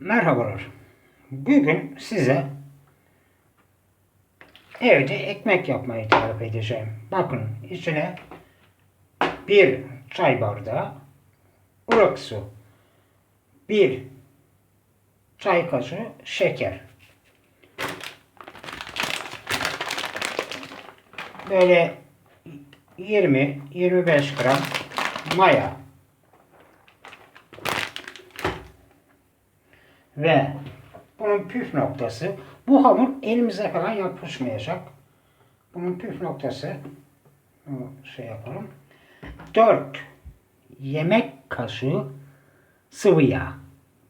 Merhabalar. Bugün size evde ekmek yapmayı tarif edeceğim. Bakın içine bir çay bardağı ılık su, bir çay kaşığı şeker. Böyle 20-25 gram maya. Ve bunun püf noktası bu hamur elimize falan yapışmayacak. Bunun püf noktası şey yapalım. 4 yemek kaşığı sıvı yağ.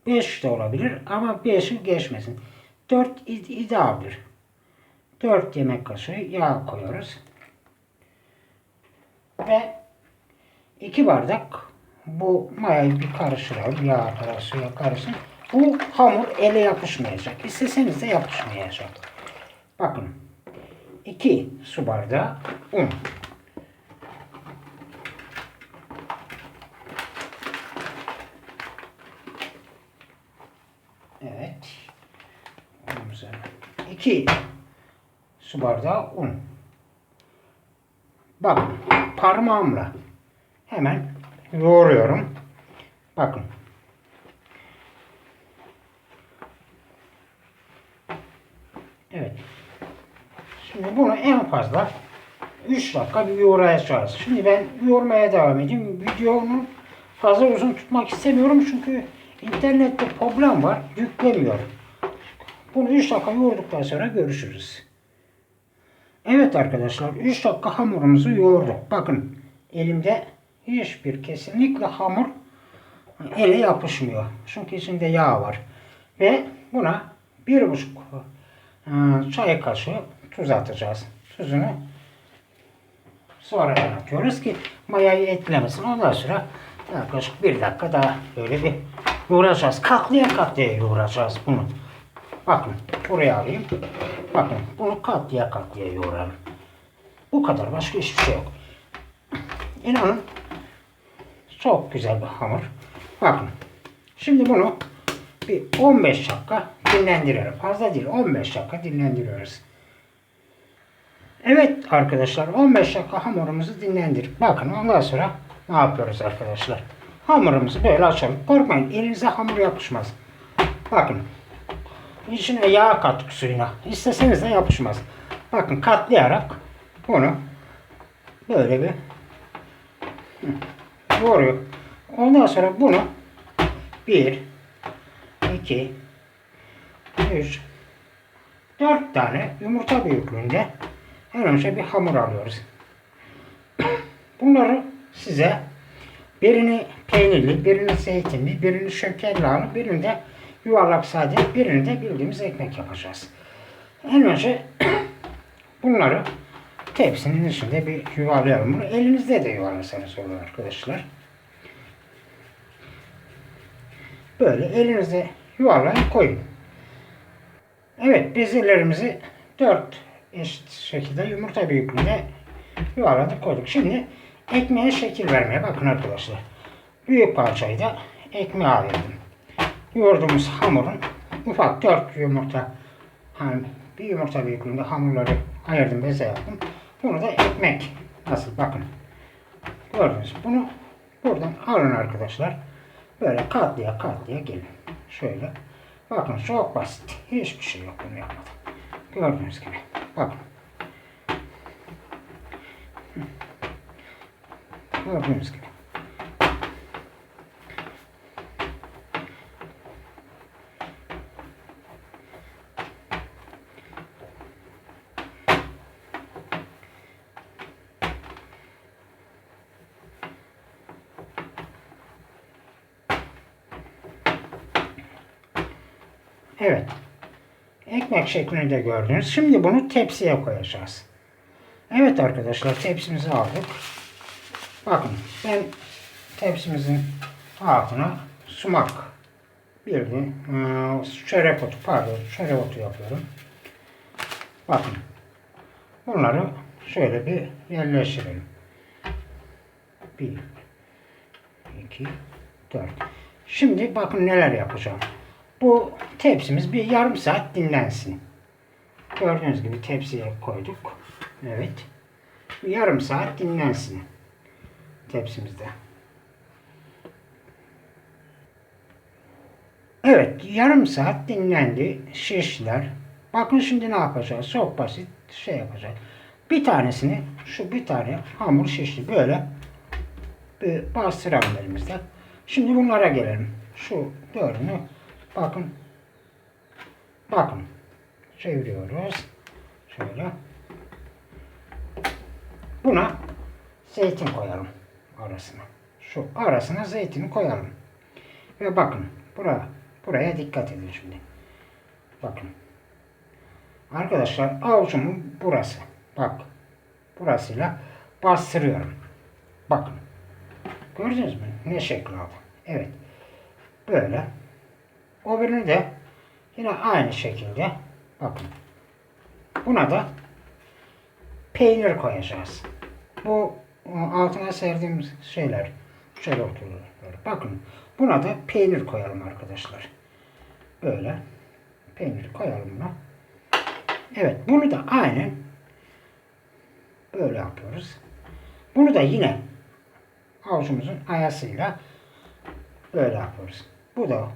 5 de olabilir ama 5'i geçmesin. 4 id- idealdir. 4 yemek kaşığı yağ koyuyoruz. Ve 2 bardak bu mayayı bir karıştıralım. Yağ suya karışsın. Bu hamur ele yapışmayacak. İsteseniz de yapışmayacak. Bakın. 2 su bardağı un. Evet. Unumuzu. 2 su bardağı un. Bakın parmağımla hemen yoğuruyorum. Bakın. Evet. Şimdi bunu en fazla 3 dakika bir yoğuracağız. Şimdi ben yoğurmaya devam edeyim. Videomu fazla uzun tutmak istemiyorum çünkü internette problem var. Yüklemiyor. Bunu 3 dakika yoğurduktan sonra görüşürüz. Evet arkadaşlar 3 dakika hamurumuzu yoğurduk. Bakın elimde hiçbir kesinlikle hamur ele yapışmıyor. Çünkü içinde yağ var. Ve buna bir buçuk e, çay kaşığı tuz atacağız. Tuzunu sonradan atıyoruz ki mayayı etkilemesin. Ondan sonra yaklaşık bir dakika daha böyle bir yoğuracağız. Katlıya katlıya yoğuracağız bunu. Bakın buraya alayım. Bakın bunu katlıya katlıya yoğuralım. Bu kadar başka hiçbir şey yok. İnanın çok güzel bir hamur. Bakın. Şimdi bunu bir 15 dakika dinlendirelim. Fazla değil 15 dakika dinlendiriyoruz. Evet arkadaşlar 15 dakika hamurumuzu dinlendirip bakın ondan sonra ne yapıyoruz arkadaşlar? Hamurumuzu böyle açalım. Korkmayın elinize hamur yapışmaz. Bakın içine yağ kattık suyuna. İsteseniz de yapışmaz. Bakın katlayarak bunu böyle bir Doğru. Ondan sonra bunu 1 2 3 4 tane yumurta büyüklüğünde en önce bir hamur alıyoruz. Bunları size birini peynirli, birini zeytinli, birini şekerli alıp birini de yuvarlak sade, birini de bildiğimiz ekmek yapacağız. En önce bunları tepsinin içinde bir yuvarlayalım. Bunu elinizde de yuvarlasanız olur arkadaşlar. Böyle elinize yuvarlayın koyun. Evet bezelerimizi dört eşit şekilde yumurta büyüklüğünde yuvarladık koyduk. Şimdi ekmeğe şekil vermeye bakın arkadaşlar. Büyük parçayı da ekmeğe ayırdım. Yoğurduğumuz hamurun ufak dört yumurta hani bir yumurta büyüklüğünde hamurları ayırdım beze yaptım. Bunu da ekmek nasıl bakın. Gördünüz bunu buradan alın arkadaşlar. Böyle katlıya katlıya gelin. Şöyle. Bakın çok basit. Hiçbir şey yok bunu yapmadan. Gördüğünüz gibi. Bakın. Gördüğünüz gibi. Evet. Ekmek şeklinde gördünüz. Şimdi bunu tepsiye koyacağız. Evet arkadaşlar tepsimizi aldık. Bakın ben tepsimizin altına sumak bildiğin e, çörek otu pardon çörek otu yapıyorum. Bakın bunları şöyle bir yerleştirelim. Bir, iki, dört. Şimdi bakın neler yapacağım. Bu tepsimiz bir yarım saat dinlensin. Gördüğünüz gibi tepsiye koyduk. Evet. Bir yarım saat dinlensin tepsimizde. Evet, yarım saat dinlendi. Şişler. Bakın şimdi ne yapacağız? Çok basit şey yapacağız. Bir tanesini, şu bir tane hamur şişli böyle bir bastıralım elimizde. Şimdi bunlara gelelim. Şu dördünü bakın. Bakın. Çeviriyoruz. Şöyle. Buna zeytin koyalım arasına. Şu arasına zeytini koyalım. Ve bakın buraya, buraya dikkat edin şimdi. Bakın. Arkadaşlar avucumun burası. Bak. Burasıyla bastırıyorum. Bakın. Gördünüz mü? Ne şekli aldı. Evet. Böyle. O birini de yine aynı şekilde bakın. Buna da peynir koyacağız. Bu o, altına serdiğimiz şeyler. Şöyle oturuyor. Bakın. Buna da peynir koyalım arkadaşlar. Böyle. Peynir koyalım buna. Evet. Bunu da aynen böyle yapıyoruz. Bunu da yine avucumuzun ayasıyla böyle yapıyoruz. Bu da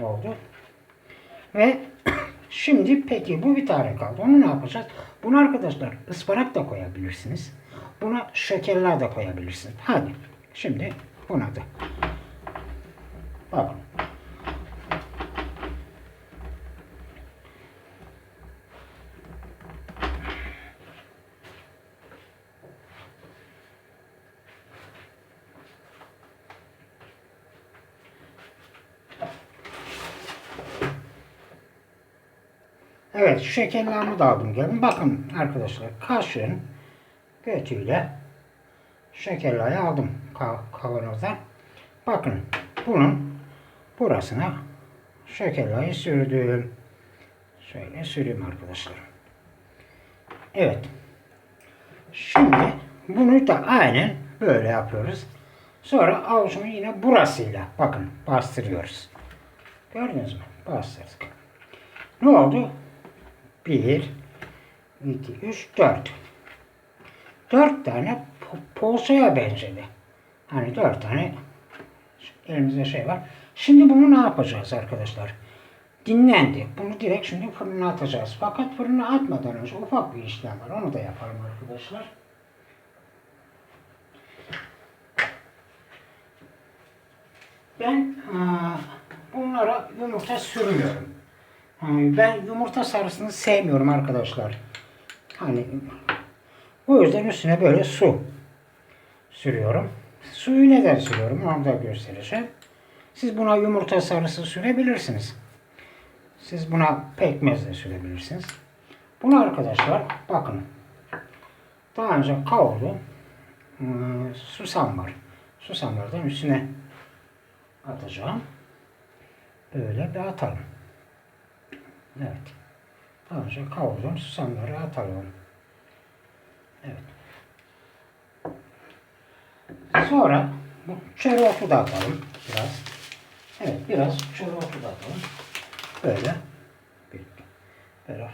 oldu. Ve şimdi peki bu bir tane kaldı. Onu ne yapacağız? Bunu arkadaşlar ıspanak da koyabilirsiniz. Buna şekerler de koyabilirsiniz. Hadi şimdi buna da. Bakın. Evet, şekerlerimi de aldım gelin. Bakın arkadaşlar, kaşığın götüyle şekerleri aldım ka- kavanozdan. Bakın, bunun burasına şekerleri sürdüm. Şöyle süreyim arkadaşlar. Evet. Şimdi bunu da aynen böyle yapıyoruz. Sonra avucumu yine burasıyla bakın bastırıyoruz. Gördünüz mü? Bastırdık. Ne oldu? 1, 2, 3, 4. 4 tane po- poğaçaya benzedi. Hani 4 tane elimizde şey var. Şimdi bunu ne yapacağız arkadaşlar? Dinlendi. Bunu direkt şimdi fırına atacağız. Fakat fırına atmadan önce ufak bir işlem var. Onu da yapalım arkadaşlar. Ben aa, bunlara yumurta sürmüyorum. Yani ben yumurta sarısını sevmiyorum arkadaşlar. Hani o yüzden üstüne böyle su sürüyorum. Suyu neden sürüyorum onu da göstereceğim. Siz buna yumurta sarısı sürebilirsiniz. Siz buna pekmez de sürebilirsiniz. Bunu arkadaşlar bakın. Daha önce kavurdum. Hmm, susam var. Susamlardan üstüne atacağım. Böyle bir atalım. Evet. Önce kavurdum. Susamları atalım. Evet. Sonra bu çöreotu da atalım biraz. Evet biraz çöreotu da atalım. Böyle. Böyle.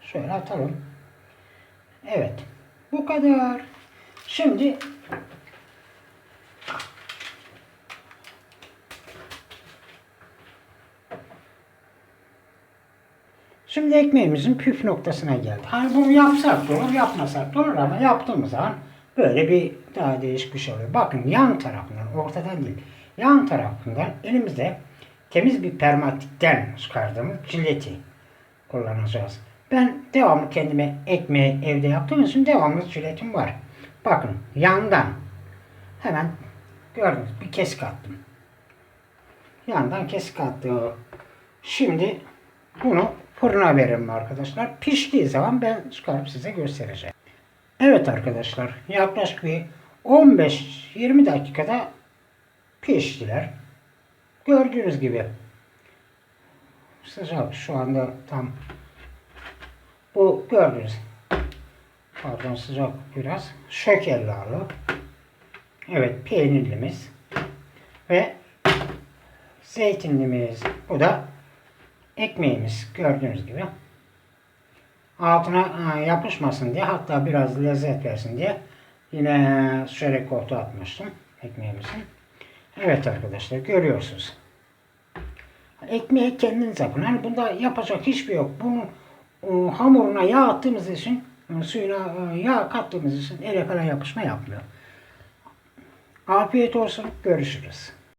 Şöyle atalım. Evet. Bu kadar. Şimdi Şimdi ekmeğimizin püf noktasına geldi. Hani bunu yapsak da olur, yapmasak da olur ama yaptığımız zaman böyle bir daha değişik bir şey oluyor. Bakın yan tarafından, ortadan değil, yan tarafından elimizde temiz bir permatikten çıkardığımız jileti kullanacağız. Ben devamlı kendime ekmeği evde yaptığım için devamlı jiletim var. Bakın yandan hemen gördünüz bir kesik attım. Yandan kesik attım. Şimdi bunu fırına verelim arkadaşlar. Piştiği zaman ben çıkarıp size göstereceğim. Evet arkadaşlar yaklaşık bir 15-20 dakikada piştiler. Gördüğünüz gibi sıcak şu anda tam bu gördüğünüz pardon sıcak biraz şekerli. Evet peynirlimiz ve zeytinlimiz. Bu da ekmeğimiz gördüğünüz gibi altına e, yapışmasın diye hatta biraz lezzet versin diye yine şöyle koltuğa atmıştım ekmeğimizin. Evet arkadaşlar görüyorsunuz. Ekmeği kendiniz yapın. Hani bunda yapacak hiçbir yok. Bunun e, hamuruna yağ attığımız için e, suyuna e, yağ kattığımız için ele kadar yapışma yapmıyor. Afiyet olsun. Görüşürüz.